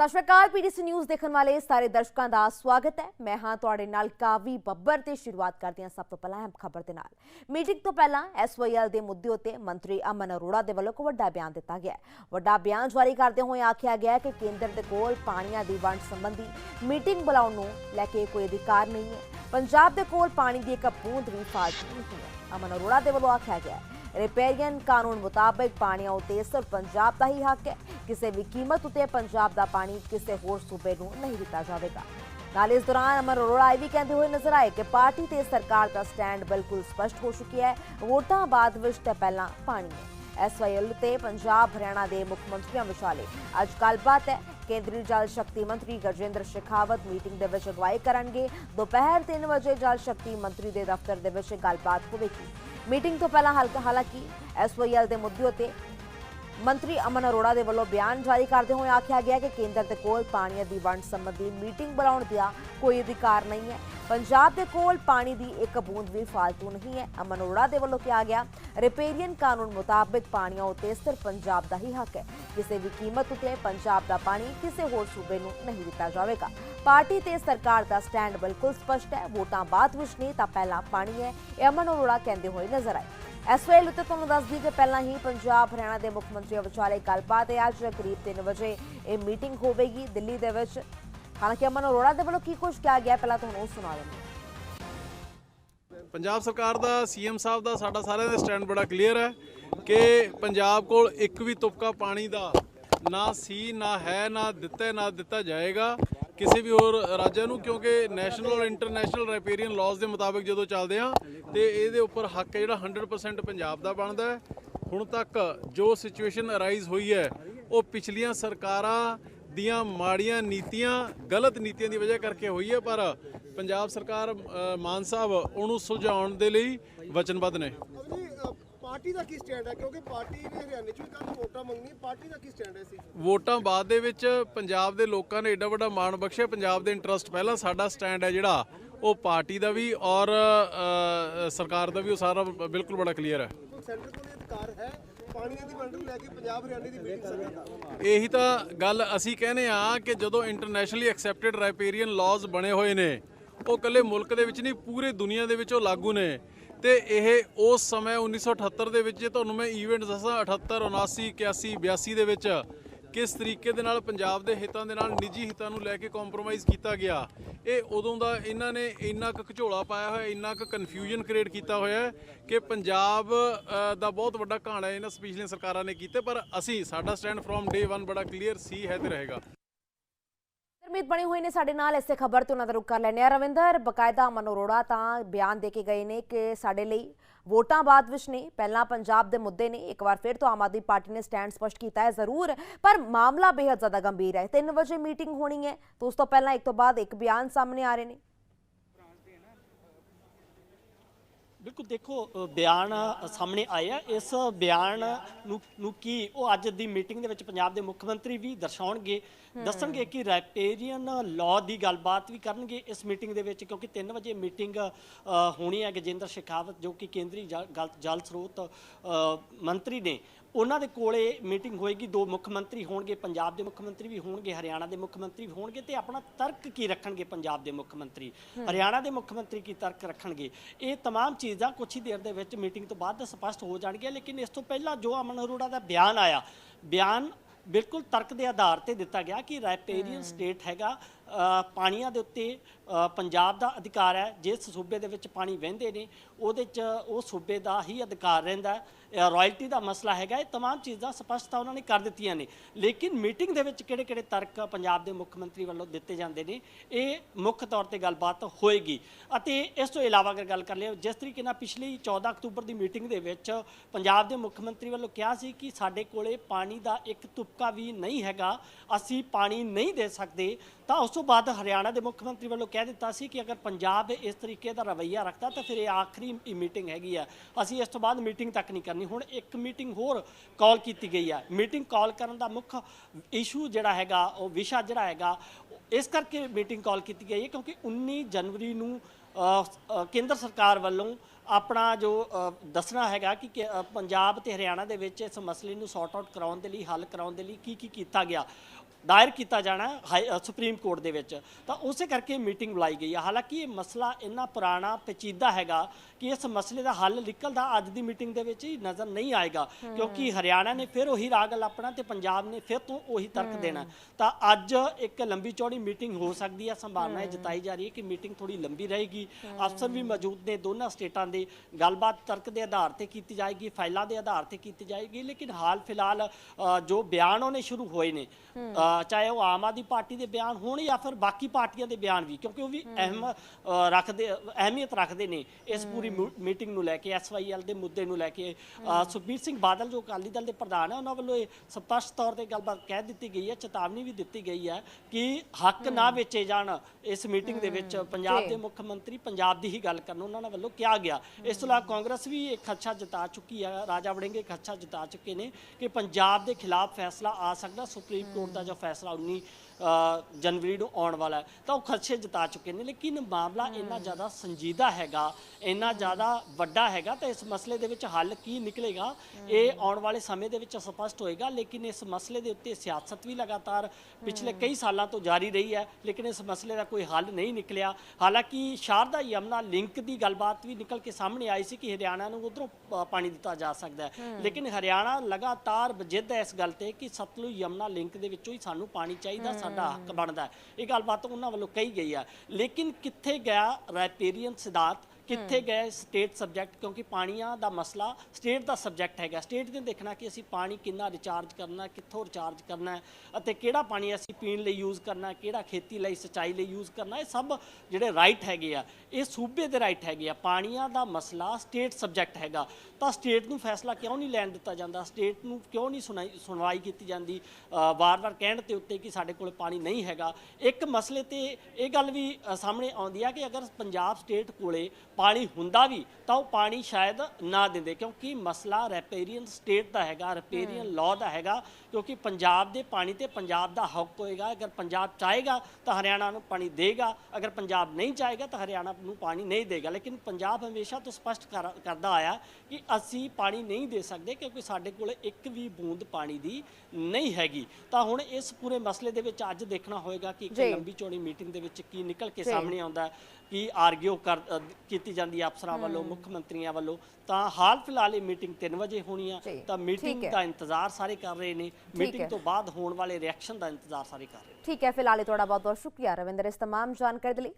ਸਤਿ ਸ਼੍ਰੀ ਅਕਾਲ PDC news ਦੇਖਣ ਵਾਲੇ ਸਾਰੇ ਦਰਸ਼ਕਾਂ ਦਾ ਸਵਾਗਤ ਹੈ। ਮੈਂ ਹਾਂ ਤੁਹਾਡੇ ਨਾਲ ਕਾਵੀ ਬੱਬਰ ਤੇ ਸ਼ੁਰੂਆਤ ਕਰਦੇ ਹਾਂ ਸਭ ਤੋਂ ਪਹਿਲਾਂ ਅਹਿਮ ਖਬਰ ਦੇ ਨਾਲ। ਮੀਟਿੰਗ ਤੋਂ ਪਹਿਲਾਂ ਐਸਵਾਈਐਲ ਦੇ ਮੁੱਦੇ ਉੱਤੇ ਮੰਤਰੀ ਅਮਨ ਅਰੋੜਾ ਦੇ ਵੱਲੋਂ ਇੱਕ ਵੱਡਾ ਬਿਆਨ ਦਿੱਤਾ ਗਿਆ ਵੱਡਾ ਬਿਆਨ ਜਾਰੀ ਕਰਦੇ ਹੋਏ ਆਖਿਆ ਗਿਆ ਕਿ ਕੇਂਦਰ ਦੇ ਕੋਲ ਪਾਣੀਆਂ ਦੀ ਵੰਡ ਸੰਬੰਧੀ ਮੀਟਿੰਗ ਬੁਲਾਉਣ ਨੂੰ ਲੈ ਕੇ ਕੋਈ ਅਧਿਕਾਰ ਨਹੀਂ ਹੈ। ਪੰਜਾਬ ਦੇ ਕੋਲ ਪਾਣੀ ਦੀ ਇੱਕ ਬੂੰਦ ਵੀ ਫਾਲਤੂ ਨਹੀਂ ਹੈ। ਅਮਨ ਅਰੋੜਾ ਦੇ ਵੱਲੋਂ ਆਖਿਆ ਗਿਆ ਰਿਪੇਰੀਅਨ ਕਾਨੂੰਨ ਮੁਤਾਬਕ ਪਾਣੀਆਂ ਉਤੇ ਸਿਰਫ ਪੰਜਾਬ ਦਾ ਹੀ ਹੱਕ ਹੈ। ਕਿਸੇ ਵੀ ਕੀਮਤ ਉਤੇ ਪੰਜਾਬ ਦਾ ਪਾਣੀ ਕਿਸੇ ਹੋਰ ਸੂਬੇ ਨੂੰ ਨਹੀਂ ਦਿੱਤਾ ਜਾਵੇਗਾ। ਨਾਲ ਇਸ ਦੌਰਾਨ ਅਮਰ ਅਰੋੜਾ ਇਹ ਵੀ ਕਹਿੰਦੇ ਹੋਏ ਨਜ਼ਰ ਆਏ ਕਿ ਪਾਰਟੀ ਤੇ ਸਰਕਾਰ ਦਾ ਸਟੈਂਡ ਬਿਲਕੁਲ ਸਪਸ਼ਟ ਹੋ ਚੁੱਕਿਆ ਹੈ। ਵੋਟਾਂ ਬਾਅਦ ਵਿੱਚ ਤਾਂ ਪਹਿਲਾਂ ਪਾਣੀ ਹੈ। ਐਸਵਾਈਐਲ ਤੇ ਪੰਜਾਬ, ਹਰਿਆਣਾ ਦੇ ਮੁੱਖ ਮੰਤਰੀਆਂ ਵਿਚਾਲੇ ਅੱਜ ਗੱਲਬਾਤ ਹੈ। ਕੇਂਦਰੀ ਜਲ ਸ਼ਕਤੀ ਮੰਤਰੀ ਗਜੇਂਦਰ ਸ਼ੇਖਾਵਤ ਮੀਟਿੰਗ ਦੇ ਵਿੱਚ ਅਗਵਾਈ ਕਰਨਗੇ। ਦੁਪਹਿਰ 3 ਵਜੇ ਜਲ ਸ਼ਕਤੀ ਮੰਤਰੀ ਦੇ ਦਫ਼ਤਰ ਦੇ ਵਿੱਚ ਗੱਲਬਾਤ ਹੋਵੇਗੀ। ਮੀਟਿੰਗ ਤੋਂ ਪਹਿਲਾਂ ਹਲਕਾ ਹਾਲਾਂਕਿ ਐਸਵਾਈਐਲ ਦੇ ਮੁੱਦੇ ਉੱਤੇ ਮੰਤਰੀ ਅਮਨ ਅਰੋੜਾ ਦੇ ਵੱਲੋਂ ਬਿਆਨ ਜਾਰੀ ਕਰਦੇ ਹੋਏ ਆਖਿਆ ਗਿਆ ਕਿ ਕੇਂਦਰ ਦੇ ਕੋਲ ਪਾਣੀ ਦੀ ਵੰਡ ਸੰਬੰਧੀ ਮੀਟਿੰਗ ਬੁਲਾਉਣ ਦਾ ਕੋਈ ਅਧਿਕਾਰ ਨਹੀਂ ਹੈ। ਪੰਜਾਬ ਦੇ ਕੋਲ ਪਾਣੀ ਦੀ ਇੱਕ ਬੂੰਦ ਵੀ ਫਾਲਤੂ ਨਹੀਂ ਹੈ, ਅਮਨ ਅਰੋੜਾ ਦੇ ਵੱਲੋਂ ਕਿਹਾ ਗਿਆ। ਰਿਪੇਰੀਅਨ ਕਾਨੂੰਨ ਮੁਤਾਬਕ ਪਾਣੀਆਂ ਉਤੇ ਸਿਰਫ ਪੰਜਾਬ ਦਾ ਹੀ ਹੱਕ ਹੈ। ਕਿਸੇ ਵੀ ਕੀਮਤ ਉਤੇ ਪੰਜਾਬ ਦਾ ਪਾਣੀ ਕਿਸੇ ਹੋਰ ਸੂਬੇ ਨੂੰ ਨਹੀਂ ਦਿੱਤਾ ਜਾਵੇਗਾ। ਪਾਰਟੀ ਤੇ ਸਰਕਾਰ ਦਾ ਸਟੈਂਡ ਬਿਲਕੁਲ ਸਪਸ਼ਟ ਹੈ। ਵੋਟਾਂ ਬਾਅਦ ਵਿੱਚ ਨਹੀਂ ਤਾਂ ਪਹਿਲਾਂ ਪਾਣੀ ਹੈ, ਇਹ ਅਮਨ ਅਰੋੜਾ ਕਹਿੰਦੇ ਹੋਏ ਨਜ਼ਰ ਆਏ। ਐਸਵਾਈਐਲ ਉੱਤੇ ਤੁਹਾਨੂੰ ਦੱਸ ਦਈਏ ਕਿ ਪਹਿਲਾਂ ਹੀ ਪੰਜਾਬ ਹਰਿਆਣਾ ਦੇ ਮੁੱਖ ਮੰਤਰੀਆਂ ਵਿਚਾਲੇ ਗੱਲਬਾਤ ਹੈ। ਅੱਜ ਕਰੀਬ 3 ਵਜੇ ਇਹ ਮੀਟਿੰਗ ਹੋਵੇਗੀ ਦਿੱਲੀ ਦੇ ਵਿੱਚ। ਹਾਲਾਂਕਿ ਅਮਨ ਅਰੋੜਾ ਦੇ ਵੱਲੋਂ ਕੀ ਕੁਝ ਕਿਹਾ ਗਿਆ, ਪਹਿਲਾਂ ਤੁਹਾਨੂੰ ਉਹ ਸੁਣਾ ਦਿੰਦੇ ਪੰਜਾਬ ਸਰਕਾਰ ਦਾ, ਸੀਐਮ ਸਾਹਿਬ ਦਾ, ਸਾਡਾ ਸਾਰਿਆਂ ਦਾ ਸਟੈਂਡ ਬੜਾ ਕਲੀਅਰ ਹੈ ਕਿ ਪੰਜਾਬ ਕੋਲ ਇੱਕ ਵੀ ਤੁਪਕਾ ਪਾਣੀ ਦਾ ਨਾ ਸੀ, ਨਾ ਹੈ, ਨਾ ਦਿੱਤਾ ਨਾ ਦਿੱਤਾ ਜਾਏਗਾ। ਕਿਸੇ ਵੀ ਹੋਰ ਰਾਜਾਂ ਨੂੰ, ਕਿਉਂਕਿ ਨੈਸ਼ਨਲ ਔਰ ਇੰਟਰਨੈਸ਼ਨਲ ਰੈਪੇਰੀਅਨ ਲਾਜ਼ ਦੇ ਮੁਤਾਬਕ ਜਦੋਂ ਚੱਲਦੇ ਆ, ਤੇ ਇਹਦੇ ਉੱਪਰ ਹੱਕ ਜਿਹੜਾ 100% ਪੰਜਾਬ ਦਾ ਬਣਦਾ ਹੈ। ਹੁਣ ਤੱਕ ਜੋ ਸਿਚੁਏਸ਼ਨ ਅਰਾਈਜ਼ ਹੋਈ ਹੈ, ਉਹ ਪਿਛਲੀਆਂ ਸਰਕਾਰਾਂ ਦੀਆਂ ਮਾੜੀਆਂ ਨੀਤੀਆਂ, ਗਲਤ ਨੀਤੀਆਂ ਦੀ ਵਜ੍ਹਾ ਕਰਕੇ ਹੋਈ ਹੈ, ਪਰ ਪੰਜਾਬ ਸਰਕਾਰ ਮਾਨ ਸਾਹਿਬ ਉਹਨੂੰ ਸੁਲਝਾਉਣ ਦੇ ਲਈ ਵਚਨਬੱਧ ਨੇ। ਪਾਰਟੀ ਦਾ ਕੀ ਸਟੈਂਡ ਹੈ? ਕਿਉਂਕਿ ਪਾਰਟੀ ਨੇ ਹਰਿਆਣੇ ਚ ਵੀ ਕੱਲ ਵੋਟਾਂ ਮੰਗਣੀ ਪਾਰਟੀ ਦਾ ਕੀ ਸਟੈਂਡ ਹੈ ਸੀ ਵੋਟਾਂ ਬਾਅਦ ਦੇ ਵਿੱਚ ਪੰਜਾਬ ਦੇ ਲੋਕਾਂ ਨੇ ਏਡਾ ਵੱਡਾ ਮਾਣ ਬਖਸ਼ਿਆ। ਪੰਜਾਬ ਦੇ ਇੰਟਰਸਟ ਪਹਿਲਾਂ ਸਾਡਾ ਸਟੈਂਡ ਹੈ ਜਿਹੜਾ ਉਹ ਪਾਰਟੀ ਦਾ ਵੀ ਔਰ ਸਰਕਾਰ ਦਾ ਵੀ ਉਹ ਸਾਰਾ ਬਿਲਕੁਲ ਬੜਾ ਕਲੀਅਰ ਹੈ। ਸੈਂਟਰ ਕੋਲ ਇਹ ਅਧਿਕਾਰ ਹੈ ਪਾਣੀਆਂ ਦੀ ਵੰਡ ਨੂੰ ਲੈ ਕੇ ਪੰਜਾਬ ਹਰਿਆਣੇ ਦੀ ਮੀਟਿੰਗ ਸਕਦਾ ਇਹੀ ਤਾਂ ਗੱਲ ਅਸੀਂ ਕਹਿੰਦੇ ਆ ਕਿ ਜਦੋਂ ਇੰਟਰਨੈਸ਼ਨਲੀ ਐਕਸੈਪਟਡ ਰਾਈਪੇਰੀਅਨ ਲਾਜ਼ ਬਣੇ ਹੋਏ ਨੇ ਉਹ ਇਕੱਲੇ ਮੁਲਕ ਦੇ ਵਿੱਚ ਨਹੀਂ ਪੂਰੇ ਦੁਨੀਆ ਦੇ ਵਿੱਚ ਉਹ ਲਾਗੂ ਨੇ। ਤੇ ਇਹ ਉਸ ਸਮੇਂ 1978 ਦੇ ਵਿੱਚ ਜੇ ਤੁਹਾਨੂੰ ਮੈਂ ਇਵੈਂਟ ਦੱਸਾਂ 78 79 81 82 ਦੇ ਵਿੱਚ ਕਿਸ ਤਰੀਕੇ ਦੇ ਨਾਲ ਪੰਜਾਬ ਦੇ ਹਿੱਤਾਂ ਦੇ ਨਾਲ ਨਿੱਜੀ ਹਿੱਤਾਂ ਨੂੰ ਲੈ ਕੇ ਕੰਪਰੋਮਾਈਜ਼ ਕੀਤਾ ਗਿਆ, ਇਹ ਉਦੋਂ ਦਾ ਇਹਨਾਂ ਨੇ ਇੰਨਾ ਕੁ ਝੋਲਾ ਪਾਇਆ ਹੋਇਆ, ਇੰਨਾ ਕੁ ਕਨਫਿਊਜ਼ਨ ਕ੍ਰੀਏਟ ਕੀਤਾ ਹੋਇਆ ਕਿ ਪੰਜਾਬ ਦਾ ਬਹੁਤ ਵੱਡਾ ਘਾਣਾ ਇਹਨਾਂ ਪਿਛਲੀਆਂ ਸਰਕਾਰਾਂ ਨੇ ਕੀਤੇ, ਪਰ ਅਸੀਂ, ਸਾਡਾ ਸਟੈਂਡ ਫਰੋਮ ਡੇ 1 ਬੜਾ ਕਲੀਅਰ ਸੀ ਹੈ ਤੇ ਰਹੇਗਾ। ਰਮੀਤ ਬਣੇ ਹੋਏ ਨੇ ਸਾਡੇ ਨਾਲ, ਇਸੇ ਖਬਰ ਤੋਂ ਦਾ ਰੁਕ ਕਰ ਲੈਣੇ ਆ ਰਵਿੰਦਰ, ਬਕਾਇਦਾ ਅਮਨ ਅਰੋੜਾ ਤਾਂ ਬਿਆਨ ਦੇ ਕੇ ਗਏ ਨੇ ਕਿ ਸਾਡੇ ਲਈ ਵੋਟਾਂ ਬਾਅਦ ਵਿੱਚ ਨੇ, ਪਹਿਲਾਂ ਪੰਜਾਬ ਦੇ ਮੁੱਦੇ ਨੇ, ਇੱਕ ਵਾਰ ਫਿਰ ਤੋਂ ਆਮ ਆਦਮੀ ਪਾਰਟੀ ਨੇ ਸਟੈਂਡ ਸਪਸ਼ਟ ਕੀਤਾ ਹੈ ਜ਼ਰੂਰ, ਪਰ ਮਾਮਲਾ ਬੇहद ਜ਼ਿਆਦਾ ਗੰਭੀਰ ਹੈ। 3 ਵਜੇ ਮੀਟਿੰਗ ਹੋਣੀ ਹੈ, ਤੇ ਉਸ ਤੋਂ ਪਹਿਲਾਂ ਇੱਕ ਤੋਂ ਬਾਅਦ ਇੱਕ ਬਿਆਨ ਸਾਹਮਣੇ ਆ ਰਹੇ ਨੇ। ਬਿਲਕੁਲ ਦੇਖੋ ਅ, ਬਿਆਨ ਅ, ਸਾਹਮਣੇ ਆਏ ਆ ਇਸ ਬਿਆਨ ਨੂੰ ਨੂੰ ਕੀ ਉਹ ਅੱਜ ਦੀ ਮੀਟਿੰਗ ਦੇ ਵਿੱਚ ਪੰਜਾਬ ਦੇ ਮੁੱਖ ਮੰਤਰੀ ਵੀ ਦਰਸਾਉਣਗੇ ਦੱਸਣਗੇ ਕਿ ਰੈਪੇਰੀਅਨ ਲਾਅ ਦੀ ਗੱਲਬਾਤ ਵੀ ਕਰਨਗੇ ਇਸ ਮੀਟਿੰਗ ਦੇ ਵਿੱਚ ਕਿਉਂਕਿ 3 ਵਜੇ ਮੀਟਿੰਗ ਅ, ਹੋਣੀ ਹੈ ਗਜੇਂਦਰ ਸ਼ੇਖਾਵਤ ਜੋ ਕਿ ਕੇਂਦਰੀ ਜਲ ਗਲ- ਜਲ ਸਰੋਤ ਅ, ਮੰਤਰੀ ਨੇ ਉਹਨਾਂ ਦੇ ਕੋਲੇ ਮੀਟਿੰਗ ਹੋਏਗੀ ਦੋ ਮੁੱਖ ਮੰਤਰੀ ਹੋਣਗੇ ਪੰਜਾਬ ਦੇ ਮੁੱਖ ਮੰਤਰੀ ਵੀ ਹੋਣਗੇ ਹਰਿਆਣਾ ਦੇ ਮੁੱਖ ਮੰਤਰੀ ਵੀ ਹੋਣਗੇ ਤੇ ਆਪਣਾ ਤਰਕ ਕੀ ਰੱਖਣਗੇ ਪੰਜਾਬ ਦੇ ਮੁੱਖ ਮੰਤਰੀ ਹਰਿਆਣਾ ਦੇ ਮੁੱਖ ਮੰਤਰੀ ਕੀ ਤਰਕ ਰੱਖਣਗੇ ਇਹ तमाम ਚੀਜ਼ਾਂ ਕੁਛ ਹੀ ਦੇਰ ਦੇ ਵਿੱਚ ਮੀਟਿੰਗ ਤੋਂ ਬਾਅਦ ਸਪਸ਼ਟ ਹੋ ਜਾਣਗੀਆਂ ਲੇਕਿਨ ਇਸ ਤੋਂ ਪਹਿਲਾਂ ਜੋ ਅਮਨ ਅਰੋੜਾ ਦਾ ਬਿਆਨ ਆਇਆ ਬਿਆਨ ਬਿਲਕੁਲ ਤਰਕ ਦੇ ਆਧਾਰ ਤੇ ਦਿੱਤਾ ਗਿਆ ਕਿ ਰੈਪੇਰੀਅਨ ਸਟੇਟ ਹੈਗਾ ਪਾਣੀਆਂ ਦੇ ਉੱਤੇ ਅ, ਪੰਜਾਬ ਦਾ ਅਧਿਕਾਰ ਹੈ ਜਿਸ ਸੂਬੇ ਦੇ ਵਿੱਚ ਪਾਣੀ ਵਹਿੰਦੇ ਨੇ ਉਹਦੇ 'ਚ ਉਹ ਸੂਬੇ ਦਾ ਹੀ ਅਧਿਕਾਰ ਰਹਿੰਦਾ ਹੈ ਰਾਇਲਟੀ ਦਾ ਮਸਲਾ ਹੈਗਾ ਇਹ तमाम ਚੀਜ਼ਾਂ ਸਪਸ਼ਟਤਾ ਉਹਨਾਂ ਨੇ ਕਰ ਦਿੱਤੀਆਂ ਨੇ ਲੇਕਿਨ ਮੀਟਿੰਗ ਦੇ ਵਿੱਚ ਕਿਹੜੇ ਕਿਹੜੇ ਤਰਕ ਪੰਜਾਬ ਦੇ ਮੁੱਖ ਮੰਤਰੀ ਵੱਲੋਂ ਦਿੱਤੇ ਜਾਂਦੇ ਨੇ ਇਹ ਮੁੱਖ ਤੌਰ ਤੇ ਗੱਲਬਾਤ ਹੋਏਗੀ ਅਤੇ ਇਸ ਤੋਂ ਇਲਾਵਾ ਅਗਰ ਗੱਲ ਕਰ ਲਈਏ ਜਿਸ ਤਰੀਕੇ ਨਾਲ ਪਿਛਲੀ 14 ਅਕਤੂਬਰ ਦੀ ਮੀਟਿੰਗ ਦੇ ਵਿੱਚ ਪੰਜਾਬ ਦੇ ਮੁੱਖ ਮੰਤਰੀ ਵੱਲੋਂ ਕਿਹਾ ਸੀ ਕਿ ਸਾਡੇ ਕੋਲੇ ਪਾਣੀ ਦਾ ਇੱਕ ਤੁਪਕਾ ਵੀ ਨਹੀਂ ਹੈਗਾ ਅਸੀਂ ਪਾਣੀ ਨਹੀਂ ਦੇ ਸਕਦੇ ਤਾਂ ਉਸ ਤੋਂ ਬਾਅਦ ਹਰਿਆਣਾ ਦੇ ਮੁੱਖ ਮੰਤਰੀ ਵੱਲੋਂ ਕਹਿ ਦਿੱਤਾ ਸੀ ਕਿ ਅਗਰ ਪੰਜਾਬ ਇਸ ਤਰੀਕੇ ਦਾ ਰਵੱਈਆ ਰੱਖਦਾ ਤਾਂ ਫਿਰ ਇਹ ਆਖਰੀ ਮੀਟਿੰਗ ਹੈਗੀ ਆ। ਅਸੀਂ ਇਸ ਤੋਂ ਬਾਅਦ ਮੀਟਿੰਗ ਤੱਕ ਨਹੀਂ ਕਰਨੀ। ਹੁਣ ਇੱਕ ਮੀਟਿੰਗ ਹੋਰ ਕਾਲ ਕੀਤੀ ਗਈ ਆ। ਮੀਟਿੰਗ ਕਾਲ ਕਰਨ ਦਾ ਮੁੱਖ ਇਸ਼ੂ ਜਿਹੜਾ ਹੈਗਾ ਉਹ ਵਿਸ਼ਾ ਜਿਹੜਾ ਹੈਗਾ ਇਸ ਕਰਕੇ ਮੀਟਿੰਗ ਕਾਲ ਕੀਤੀ ਗਈ ਹੈ ਕਿਉਂਕਿ 19 ਜਨਵਰੀ ਨੂੰ ਕੇਂਦਰ ਸਰਕਾਰ ਵੱਲੋਂ ਆਪਣਾ ਜੋ ਦੱਸਣਾ ਹੈਗਾ ਕਿ ਕਿ, ਪੰਜਾਬ ਤੇ ਹਰਿਆਣਾ ਦੇ ਵਿੱਚ ਇਸ ਮਸਲੇ ਨੂੰ ਸੌਰਟ ਆਊਟ ਕਰਾਉਣ ਦੇ ਲਈ ਹੱਲ ਕਰਾਉਣ ਦੇ ਲਈ ਕੀ ਕੀ ਕੀਤਾ ਗਿਆ। ਦਾਇਰ ਕੀਤਾ ਜਾਣਾ ਸੁਪਰੀਮ ਕੋਰਟ ਦੇ ਵਿੱਚ। ਤਾਂ ਉਸੇ ਕਰਕੇ ਮੀਟਿੰਗ ਬੁਲਾਈ ਗਈ ਹੈ ਹਾਲਾਂਕਿ ਇਹ ਮਸਲਾ ਇੰਨਾ ਪੁਰਾਣਾ ਪੇਚੀਦਾ ਹੈਗਾ ਕਿ ਇਸ ਮਸਲੇ ਦਾ ਹੱਲ ਨਿਕਲਦਾ ਅੱਜ ਦੀ ਮੀਟਿੰਗ ਦੇ ਵਿੱਚ ਹੀ ਨਜ਼ਰ ਨਹੀਂ ਆਏਗਾ। ਕਿਉਂਕਿ ਹਰਿਆਣਾ ਨੇ ਫਿਰ ਉਹੀ ਰਾਗ ਲਾਪਣਾ ਤੇ ਪੰਜਾਬ ਨੇ ਫਿਰ ਤੋਂ ਉਹੀ ਤਰਕ ਦੇਣਾ। ਤਾਂ ਅੱਜ ਇੱਕ ਲੰਬੀ ਚੌੜੀ ਮੀਟਿੰਗ ਹੋ ਸਕਦੀ ਹੈ ਸੰਭਾਵਨਾ ਜਤਾਈ ਜਾ ਰਹੀ ਹੈ ਕਿ ਮੀਟਿੰਗ ਥੋੜੀ ਲੰਬੀ ਰਹੇਗੀ। ਅਫਸਰ ਵੀ ਮੌਜੂਦ ਨੇ ਦੋਨਾਂ ਸਟੇਟਾਂ ਦੇ। ਗੱਲਬਾਤ ਤਰਕ ਦੇ ਆਧਾਰ ਤੇ ਕੀਤੀ ਜਾਏਗੀ ਫਾਈਲਾਂ ਦੇ ਆਧਾਰ ਤੇ ਕੀਤੀ ਜਾਏਗੀ। ਲੇਕਿਨ ਹਾਲ ਫਿਲਹਾਲ ਜੋ ਬਿਆਨ ਉਹਨੇ ਸ਼ੁਰੂ ਹੋਏ ਨੇ ਚਾਹੇ ਉਹ ਆਮ ਆਦਮੀ ਪਾਰਟੀ ਦੇ ਬਿਆਨ ਹੋਣ ਜਾਂ ਫਿਰ ਬਾਕੀ ਪਾਰਟੀਆਂ ਦੇ ਬਿਆਨ ਵੀ ਕਿਉਂਕਿ ਉਹ ਵੀ ਅਹਿਮ ਰੱਖਦੇ ਅਹਿਮੀਅਤ ਰੱਖਦੇ ਨੇ ਇਸ ਪੂਰੀ ਮੀਟਿੰਗ ਨੂੰ ਲੈ ਕੇ ਐਸਵਾਈਐਲ ਦੇ ਮੁੱਦੇ ਨੂੰ ਲੈ ਕੇ। ਸੁਖਬੀਰ ਸਿੰਘ ਬਾਦਲ ਜੋ ਅਕਾਲੀ ਦਲ ਦੇ ਪ੍ਰਧਾਨ ਹੈ ਉਹਨਾਂ ਵੱਲੋਂ ਇਹ ਸਪਸ਼ਟ ਤੌਰ ਤੇ ਗੱਲਬਾਤ ਕਹਿ ਦਿੱਤੀ ਗਈ ਹੈ ਚੇਤਾਵਨੀ ਵੀ ਦਿੱਤੀ ਗਈ ਹੈ ਕਿ ਹੱਕ ਨਾ ਵੇਚੇ ਜਾਣ ਇਸ ਮੀਟਿੰਗ ਦੇ ਵਿੱਚ। ਪੰਜਾਬ। ਦੇ ਮੁੱਖ ਮੰਤਰੀ ਪੰਜਾਬ ਦੀ ਹੀ ਗੱਲ ਕਰਨ ਉਹਨਾਂ ਵੱਲੋਂ ਕਿਹਾ ਗਿਆ। ਇਸ ਤੋਂ ਇਲਾਵਾ ਕਾਂਗਰਸ ਵੀ ਇੱਕ ਖਦਸ਼ਾ ਜਤਾ ਚੁੱਕੀ ਹੈ ਰਾਜਾ ਵੜਿੰਗੇ ਖਦਸ਼ਾ ਜਤਾ ਚੁੱਕੇ ਨੇ ਕਿ ਪੰਜਾਬ ਦੇ ਖਿਲਾਫ ਫੈਸਲਾ ਆ ਸਕਦਾ ਸੁਪਰੀਮ ਕੋਰਟ ਦਾ ਜੋ ਫੈਸਲਾ 19 ਅ, ਜਨਵਰੀ ਨੂੰ ਆਉਣ ਵਾਲਾ ਤਾਂ ਉਹ ਖਦਸ਼ੇ ਜਤਾ ਚੁੱਕੇ ਨੇ ਲੇਕਿਨ ਮਾਮਲਾ ਇੰਨਾ ਜ਼ਿਆਦਾ ਸੰਜੀਦਾ ਹੈਗਾ ਇੰਨਾ ਜ਼ਿਆਦਾ ਵੱਡਾ ਹੈਗਾ ਤਾਂ ਇਸ ਮਸਲੇ ਦੇ ਵਿੱਚ ਹੱਲ ਕੀ ਨਿਕਲੇਗਾ? ਇਹ ਆਉਣ ਵਾਲੇ ਸਮੇਂ ਦੇ ਵਿੱਚ ਸਪਸ਼ਟ ਹੋਏਗਾ ਲੇਕਿਨ ਇਸ ਮਸਲੇ ਦੇ ਉੱਤੇ ਸਿਆਸਤ ਵੀ ਲਗਾਤਾਰ ਪਿਛਲੇ ਕਈ ਸਾਲਾਂ ਤੋਂ ਜਾਰੀ ਰਹੀ ਹੈ ਲੇਕਿਨ ਇਸ ਮਸਲੇ ਦਾ ਕੋਈ ਹੱਲ ਨਹੀਂ ਨਿਕਲਿਆ। ਹਾਲਾਂਕਿ ਸ਼ਾਰਦਾ ਯਮਨਾ ਲਿੰਕ ਦੀ ਗੱਲਬਾਤ ਵੀ ਨਿਕਲ ਕੇ ਸਾਹਮਣੇ ਆਈ ਸੀ ਕਿ ਹਰਿਆਣਾ ਨੂੰ ਉਧਰੋਂ ਪਾਣੀ ਦਿੱਤਾ ਜਾ ਸਕਦਾ ਹੈ। ਲੇਕਿਨ ਹਰਿਆਣਾ ਲਗਾਤਾਰ ਬਜਿੱਦ ਹੈ ਇਸ ਗੱਲ ਤੇ ਕਿ ਸਤਲੁਜ ਯਮਨਾ ਲਿੰਕ ਦੇ ਵਿੱਚੋਂ ਹੀ ਸਾਨੂੰ ਪਾਣੀ ਚਾਹੀਦਾ ਸਾਡਾ ਹੱਕ ਬਣਦਾ ਇਹ ਗੱਲਬਾਤ ਉਹਨਾਂ ਵੱਲੋਂ ਕਹੀ ਗਈ ਹੈ। ਲੇਕਿਨ ਕਿੱਥੇ ਗਿਆ ਰੈਪੇਰੀਅਨ ਸਿਧਾਂਤ ਕਿੱਥੇ ਗਏ ਸਟੇਟ ਸਬਜੈਕਟ ਕਿਉਂਕਿ ਪਾਣੀਆਂ ਦਾ ਮਸਲਾ ਸਟੇਟ ਦਾ ਸਬਜੈਕਟ ਹੈਗਾ। ਸਟੇਟ ਨੇ ਦੇਖਣਾ ਕਿ ਅਸੀਂ ਪਾਣੀ ਕਿੰਨਾ ਰਿਚਾਰਜ ਕਰਨਾ ਕਿੱਥੋਂ ਰਿਚਾਰਜ ਕਰਨਾ ਅਤੇ ਕਿਹੜਾ ਪਾਣੀ ਅਸੀਂ ਪੀਣ ਲਈ ਯੂਜ਼ ਕਰਨਾ ਕਿਹੜਾ ਖੇਤੀ ਲਈ ਸਿੰਚਾਈ ਲਈ ਯੂਜ਼ ਕਰਨਾ ਇਹ ਸਭ ਜਿਹੜੇ ਰਾਈਟ ਹੈਗੇ ਆ ਇਹ ਸੂਬੇ ਦੇ ਰਾਈਟ ਹੈਗੇ ਆ। ਪਾਣੀਆਂ ਦਾ ਮਸਲਾ ਸਟੇਟ ਸਬਜੈਕਟ ਹੈਗਾ। ਤਾਂ ਸਟੇਟ ਨੂੰ ਫੈਸਲਾ ਕਿਉਂ ਨਹੀਂ ਲੈਣ ਦਿੱਤਾ ਜਾਂਦਾ? ਸਟੇਟ ਨੂੰ ਕਿਉਂ ਨਹੀਂ ਸੁਣਾਈ ਸੁਣਵਾਈ ਕੀਤੀ ਜਾਂਦੀ? ਵਾਰ-ਵਾਰ ਕਹਿਣ ਤੇ ਉੱਤੇ ਕਿ ਸਾਡੇ ਕੋਲ ਪਾਣੀ ਨਹੀਂ ਹੈਗਾ। ਇੱਕ ਮਸਲੇ ਤੇ ਇਹ ਗੱਲ ਵੀ ਸਾਹਮਣੇ ਆਉਂਦੀ ਆ ਕਿ ਅਗਰ ਪੰਜਾਬ ਸਟੇਟ ਕੋਲੇ ਪਾਣੀ ਹੁੰਦਾ ਵੀ ਤਾਂ ਉਹ ਪਾਣੀ ਸ਼ਾਇਦ ਨਾ ਦਿੰਦੇ। ਕਿਉਂਕਿ ਮਸਲਾ ਰੈਪੇਰੀਅਨ ਸਟੇਟ ਦਾ ਹੈਗਾ ਰੈਪੇਰੀਅਨ ਲਾਅ ਦਾ ਹੈਗਾ। ਕਿਉਂਕਿ ਪੰਜਾਬ ਦੇ ਪਾਣੀ ਤੇ ਪੰਜਾਬ ਦਾ ਹੱਕ ਹੋਏਗਾ। ਅਗਰ ਪੰਜਾਬ ਚਾਹੇਗਾ ਤਾਂ ਹਰਿਆਣਾ ਨੂੰ ਪਾਣੀ ਦੇਗਾ। ਅਗਰ ਪੰਜਾਬ ਨਹੀਂ ਚਾਹੇਗਾ ਤਾਂ ਹਰਿਆਣਾ ਨੂੰ ਪਾਣੀ ਨਹੀਂ ਦੇਗਾ। ਲੇਕਿਨ ਪੰਜਾਬ ਹਮੇਸ਼ਾ ਤੋਂ ਸਪਸ਼ਟ ਕਰ- ਕਰਦਾ ਆਇਆ ਕਿ ਅਸੀਂ ਪਾਣੀ ਨਹੀਂ ਦੇ ਸਕਦੇ ਕਿਉਂਕਿ ਸਾਡੇ ਕੋਲ ਇੱਕ ਵੀ ਬੂੰਦ ਪਾਣੀ ਦੀ ਨਹੀਂ ਹੈਗੀ। ਤਾਂ ਹੁਣ ਇਸ ਪੂਰੇ ਮਸਲੇ ਦੇ ਵਿੱਚ ਅੱਜ ਦੇਖਣਾ ਹੋਏਗਾ ਕਿ ਇੱਕ। ਲੰਬੀ ਚੌੜੀ ਮੀਟਿੰਗ ਦੇ ਵਿੱਚ ਕੀ ਨਿਕਲ ਕੇ। ਸਾਹਮਣੇ ਆਉਂਦਾ ਕੀ ਆਰਗਿਊ ਕਰ ਅ, ਕੀਤੀ ਜਾਂਦੀ ਹੈ ਅਫਸਰਾਂ ਵੱਲੋਂ ਮੁੱਖ ਮੰਤਰੀਆਂ ਵੱਲੋਂ ਤਾਂ ਹਾਲ ਫਿਲਹਾਲ ਇਹ ਮੀਟਿੰਗ 3 ਵਜੇ ਹੋਣੀ ਆ ਜੀ, ਤਾਂ ਠੀਕ ਮੀਟਿੰਗ ਹੈ। ਦਾ ਇੰਤਜ਼ਾਰ ਸਾਰੇ ਕਰ ਰਹੇ ਨੇ ਮੀਟਿੰਗ ਹੈ। ਤੋਂ ਬਾਅਦ ਹੋਣ ਵਾਲੇ ਰਿਐਕਸ਼ਨ ਦਾ ਇੰਤਜ਼ਾਰ ਸਾਰੇ ਕਰ ਰਹੇ ਨੇ ਠੀਕ ਹੈ ਫਿਲਹਾਲ ਇਹ ਤੁਹਾਡਾ ਬਹੁਤ ਬਹੁਤ ਸ਼ੁਕਰੀਆ ਰਵਿੰਦਰ ਇਸ तमाम ਜਾਣਕਾਰੀ ਦੇ ਲਈ